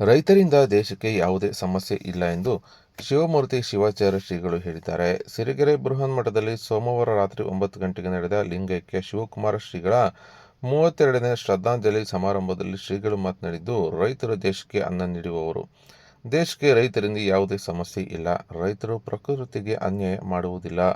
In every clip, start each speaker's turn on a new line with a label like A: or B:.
A: ರೈತರಿಂದ ದೇಶಕ್ಕೆ ಯಾವುದೇ ಸಮಸ್ಯೆ ಇಲ್ಲ ಎಂದು ಶಿವಮೂರ್ತಿ ಶಿವಾಚಾರ್ಯ ಶ್ರೀಗಳು ಹೇಳಿದ್ದಾರೆ. ಸಿರಿಗೆರೆ ಬೃಹನ್ ಮಠದಲ್ಲಿ ಸೋಮವಾರ ರಾತ್ರಿ ಒಂಬತ್ತು ಗಂಟೆಗೆ ನಡೆದ ಲಿಂಗೈಕ್ಯ ಶಿವಕುಮಾರ ಶ್ರೀಗಳ ಮೂವತ್ತೆರಡನೇ ಶ್ರದ್ಧಾಂಜಲಿ ಸಮಾರಂಭದಲ್ಲಿ ಶ್ರೀಗಳು ಮಾತನಾಡಿದ್ದು, ರೈತರು ದೇಶಕ್ಕೆ ಅನ್ನ ನೀಡುವವರು. ದೇಶಕ್ಕೆ ರೈತರಿಂದ ಯಾವುದೇ ಸಮಸ್ಯೆ ಇಲ್ಲ. ರೈತರು ಪ್ರಕೃತಿಗೆ ಅನ್ಯಾಯ ಮಾಡುವುದಿಲ್ಲ.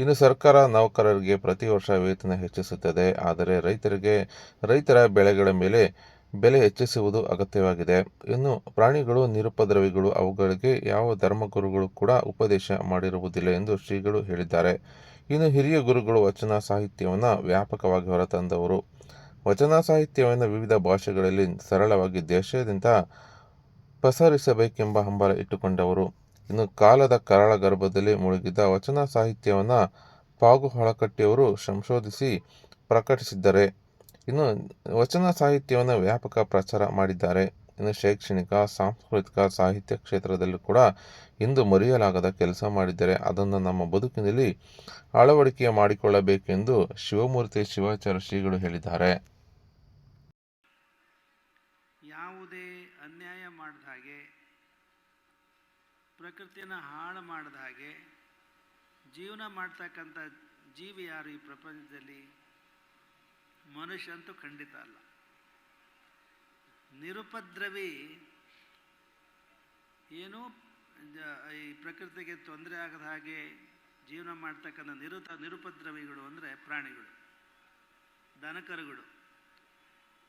A: ಇನ್ನು ಸರ್ಕಾರ ನೌಕರರಿಗೆ ಪ್ರತಿ ವರ್ಷ ವೇತನ ಹೆಚ್ಚಿಸುತ್ತದೆ. ಆದರೆ ರೈತರಿಗೆ, ರೈತರ ಬೆಳೆಗಳ ಮೇಲೆ ಬೆಲೆ ಹೆಚ್ಚಿಸುವುದು ಅಗತ್ಯವಾಗಿದೆ. ಇನ್ನು ಪ್ರಾಣಿಗಳು, ನಿರುಪದ್ರವಿಗಳು ಅವುಗಳಿಗೆ ಯಾವ ಧರ್ಮಗುರುಗಳು ಕೂಡ ಉಪದೇಶ ಮಾಡಿರುವುದಿಲ್ಲ ಎಂದು ಶ್ರೀಗಳು ಹೇಳಿದ್ದಾರೆ. ಇನ್ನು ಹಿರಿಯ ಗುರುಗಳು ವಚನ ಸಾಹಿತ್ಯವನ್ನು ವ್ಯಾಪಕವಾಗಿ ಹೊರತಂದವರು. ವಚನ ಸಾಹಿತ್ಯವನ್ನು ವಿವಿಧ ಭಾಷೆಗಳಲ್ಲಿ ಸರಳವಾಗಿ ದೇಶದಿಂದ ಪಸರಿಸಬೇಕೆಂಬ ಹಂಬಲ ಇಟ್ಟುಕೊಂಡವರು. ಇನ್ನು ಕಾಲದ ಕರಾಳ ಗರ್ಭದಲ್ಲಿ ಮುಳುಗಿದ್ದ ವಚನ ಸಾಹಿತ್ಯವನ್ನು ಪಾಗು ಹೊಳಕಟ್ಟಿಯವರು ಸಂಶೋಧಿಸಿ ಪ್ರಕಟಿಸಿದ್ದಾರೆ. ಇನ್ನು ವಚನ ಸಾಹಿತ್ಯವನ್ನು ವ್ಯಾಪಕ ಪ್ರಚಾರ ಮಾಡಿದ್ದಾರೆ ಇನ್ನು ಶೈಕ್ಷಣಿಕ ಸಾಂಸ್ಕೃತಿಕ ಸಾಹಿತ್ಯ ಕ್ಷೇತ್ರದಲ್ಲೂ ಕೂಡ ಇಂದು ಮರೆಯಲಾಗದ ಕೆಲಸ ಮಾಡಿದ್ದಾರೆ ಅದನ್ನು ನಮ್ಮ ಬದುಕಿನಲ್ಲಿ ಅಳವಡಿಕೆ ಮಾಡಿಕೊಳ್ಳಬೇಕೆಂದು ಶಿವಮೂರ್ತಿ ಶಿವಾಚಾರ್ಯ ಶ್ರೀಗಳು ಹೇಳಿದ್ದಾರೆ.
B: ಯಾವುದೇ ಅನ್ಯಾಯ ಮಾಡಿದ ಹಾಗೆ, ಪ್ರಕೃತಿಯನ್ನು ಹಾಳು ಮಾಡಿದ ಹಾಗೆ, ಜೀವನ ಮಾಡ್ತಕ್ಕಂಥ ಜೀವಿ ಯಾರು ಈ ಪ್ರಪಂಚದಲ್ಲಿ? ಮನುಷ್ಯ ಅಂತೂ ಖಂಡಿತ ಅಲ್ಲ. ನಿರುಪದ್ರವಿ ಏನು ಈ ಪ್ರಕೃತಿಗೆ ತೊಂದರೆ ಆಗದ ಹಾಗೆ ಜೀವನ ಮಾಡ್ತಕ್ಕಂಥ ನಿರುತ, ನಿರುಪದ್ರವಿಗಳು ಅಂದರೆ ಪ್ರಾಣಿಗಳು, ದನಕರುಗಳು.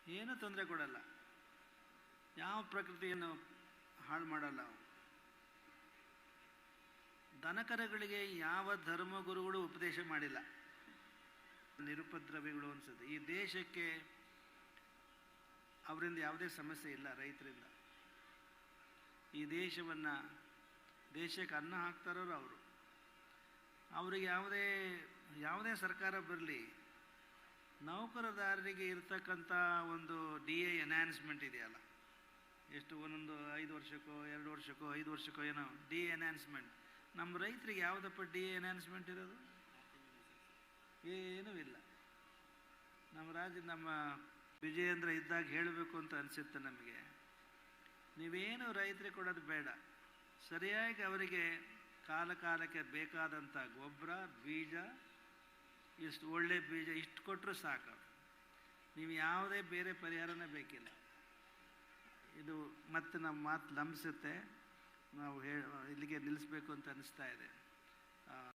B: ಏನೂ ತೊಂದರೆ ಕೊಡಲ್ಲ. ಯಾವ ಪ್ರಕೃತಿಯನ್ನು ಹಾಳು ಮಾಡಲ್ಲ ಅವು. ದನಕರಗಳಿಗೆ ಯಾವ ಧರ್ಮಗುರುಗಳು ಉಪದೇಶ ಮಾಡಿಲ್ಲ. ನಿರುಪದ್ರವಿಗಳು ಅನ್ಸುತ್ತೆ. ಈ ದೇಶಕ್ಕೆ ಅವರಿಂದ ಯಾವುದೇ ಸಮಸ್ಯೆ ಇಲ್ಲ ರೈತರಿಂದ. ಈ ದೇಶವನ್ನು, ದೇಶಕ್ಕೆ ಅನ್ನ ಹಾಕ್ತಾರೋರು ಅವರು. ಅವರಿಗೆ ಯಾವುದೇ ಯಾವುದೇ ಸರ್ಕಾರ ಬರಲಿ, ನೌಕರದಾರರಿಗೆ ಇರ್ತಕ್ಕಂಥ ಒಂದು ಡಿ ಎ ಎನ್ಹ್ಯಾನ್ಸ್ಮೆಂಟ್ ಇದೆಯಲ್ಲ. ಎಷ್ಟು ಒಂದೊಂದು ಐದು ವರ್ಷಕ್ಕೋ, ಎರಡು ವರ್ಷಕ್ಕೋ, ಐದು ವರ್ಷಕ್ಕೋ ಏನೋ ಡಿ ಎನ್ಹ್ಯಾನ್ಸ್ಮೆಂಟ್ ನಮ್ಮ ರೈತರಿಗೆ ಯಾವುದಪ್ಪ ಡಿ ಎನ್ಹ್ಯಾನ್ಸ್ಮೆಂಟ್ ಇರೋದು? ಏನೂ ಇಲ್ಲ. ನಮ್ಮ ರಾಜ ನಮ್ಮ ವಿಜಯೇಂದ್ರ ಇದ್ದಾಗ ಹೇಳಬೇಕು ಅಂತ ಅನಿಸುತ್ತೆ ನಮಗೆ. ನೀವೇನು ರೈತರಿಗೆ ಕೊಡೋದು ಬೇಡ. ಸರಿಯಾಗಿ ಅವರಿಗೆ ಕಾಲ ಕಾಲಕ್ಕೆ ಬೇಕಾದಂಥ ಗೊಬ್ಬರ, ಬೀಜ, ಇಷ್ಟು ಒಳ್ಳೆ ಬೀಜ ಇಷ್ಟು ಕೊಟ್ಟರು ಸಾಕು. ನೀವು ಯಾವುದೇ ಬೇರೆ ಪರಿಹಾರನೇ ಬೇಕಿಲ್ಲ. ಇದು ಮತ್ತೆ ನಮ್ಮ ಮಾತು ಲಂಬಿಸುತ್ತೆ. ನಾವು ಹೇ ಇಲ್ಲಿಗೆ ನಿಲ್ಲಿಸ್ಬೇಕು ಅಂತ ಅನಿಸ್ತಾ ಇದೆ.